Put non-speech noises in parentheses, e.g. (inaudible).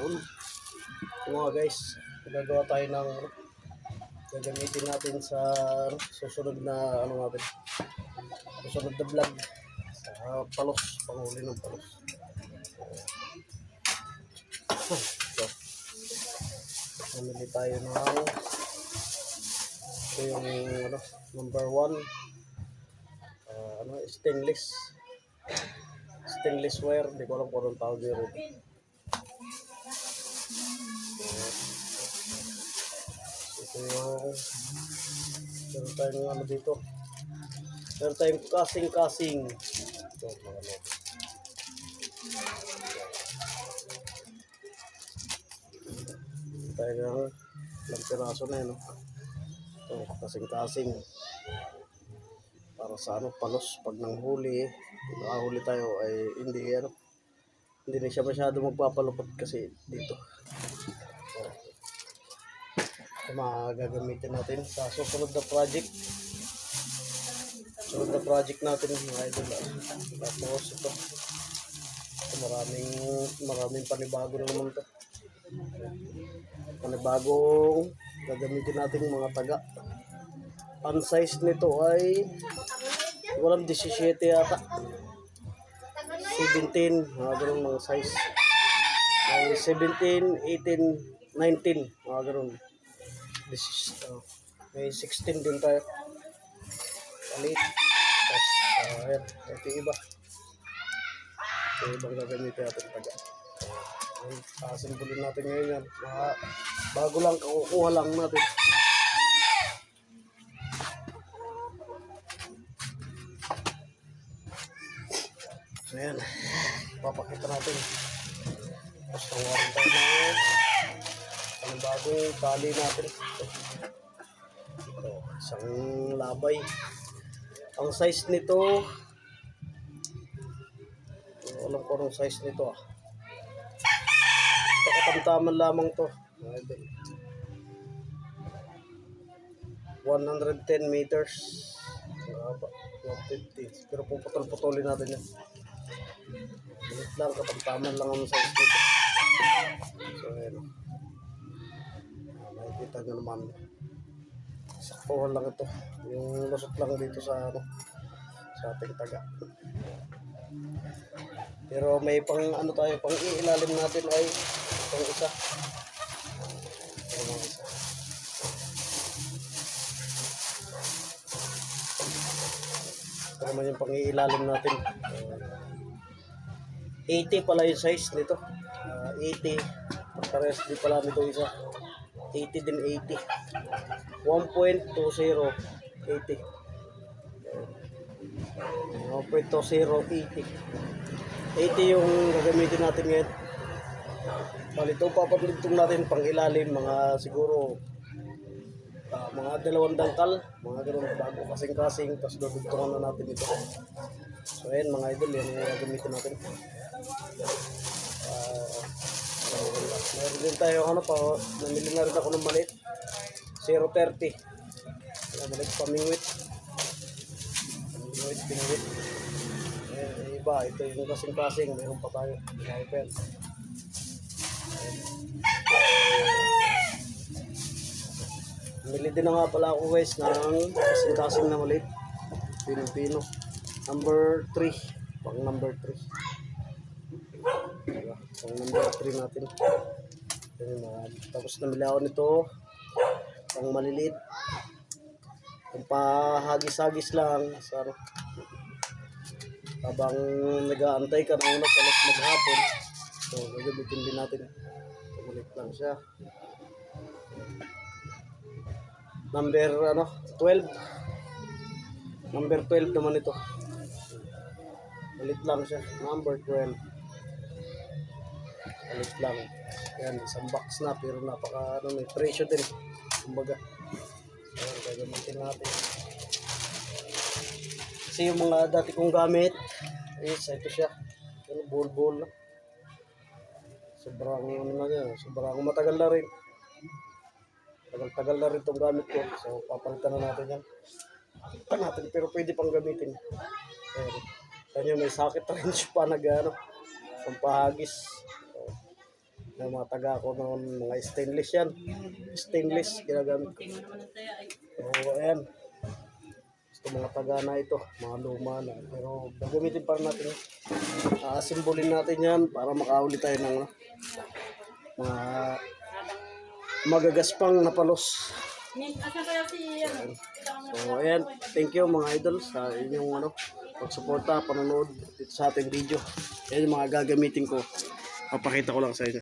Yun. Yung mga guys, gagawa tayo ng gagamitin natin sa susunod na ano natin. Susunod na vlog sa palos, panghuli ng palos. So, namili tayo ng ito yung ano, number one ah, ano, stainless stainless wire, di ko alam kung anong tawag yun. Ito yung meron tayong ano dito. Meron tayong kasing-kasing. Ito, mga ano. Tayo ng ilang piraso na yun. no? Ito, kasing-kasing. Para sa ano, palos. Pag nanghuli, pag nakahuli tayo ay hindi ano, hindi na siya masyado magpapalupot kasi dito. Mga gagamitin natin sa susunod na project. Susunod na project natin mga idol. Tapos ito. maraming maraming panibago na naman ito. Panibagong gagamitin natin mga taga. Ang size nito ay walang 17 yata. 17, mga ganun mga size. May 17, 18, 19, mga ganun. This is, uh, may 16 din tayo. Palit. Tapos, uh, ayan, ito yung iba. Ito yung ibang gagamitin natin taga. Ayan, natin ngayon yan. Mga, bago lang, kukuha lang natin. Ayan. Papakita natin. Tapos tawarin tayo ng ang bagong bali natin. Ito, isang labay. Ang size nito, alam ko anong size nito ah. Pakatamtaman lamang to. mga idol. 110 meters. Haba. 150. Pero puputol-putulin natin yan. Minute lang, katamtaman lang ang size nito. So, ayan. Makikita nyo naman. Saktuhan lang ito. Yung lusot lang dito sa ano, sa ating taga. Pero may pang ano tayo, pang iilalim natin ay pang isa. Ito naman yung pang iilalim natin. 80 pala yung size nito. Ah, 80. Pagkares di pala nito isa. 80 din 80. 1.20 80. 1.20 80. 80 yung gagamitin natin ngayon. Bali ito papatugtong natin pang ilalim mga siguro ah, mga dalawang dangkal, mga ganun bago kasing-kasing, tapos dudugtungan na natin ito. So ayan mga idol, yan yung gagamitin natin. Ah, meron din tayo ano pa, namili na rin ako ng maliit. 0.30. Wala maliit pamingwit. Pamingwit, pingwit. Eh, yung iba, ito yung kasing-kasing, meron pa tayo. Sniper. Bili din na nga pala ako guys ng kasing-kasing na maliit. Pino-pino. Number 3. Pang number 3. Pang number 3 natin. Yan yung mga- Tapos namili ako nito. Pang maliliit. Pang pahagis-hagis lang. Sa ano. Habang nag-aantay ka ng ano, palas maghapon. So, gagamitin din natin. Maliit lang siya. Number ano, 12. Number 12 naman ito. Malit lang siya. Number 12. Malit lang. Yan, isang box na pero napaka ano, may presyo din. Kumbaga. Ayan, gagamitin natin. Kasi yung mga dati kong gamit, is ito siya. Ano, bol-bol na. Sobrang ano na yan, sobrang matagal na rin. Tagal-tagal na rin itong gamit ko. So, papalitan na natin yan. Papalitan natin, pero pwede pang gamitin. Pero, kanya may socket (laughs) wrench pa nag ano, pampahagis. Yung mga taga ko noon, mga stainless yan. Stainless, ginagamit ko. So, ayan. Gusto mga taga na ito, mga luma na. Pero gagamitin pa natin. Aasimbolin natin yan para makauli tayo ng ano, mga magagaspang na palos. Asa kaya si ano? So, ayan. Thank you mga idol sa inyong ano, pagsuporta, panonood dito sa ating video. Ayan yung mga gagamitin ko. Papakita ko lang sa inyo.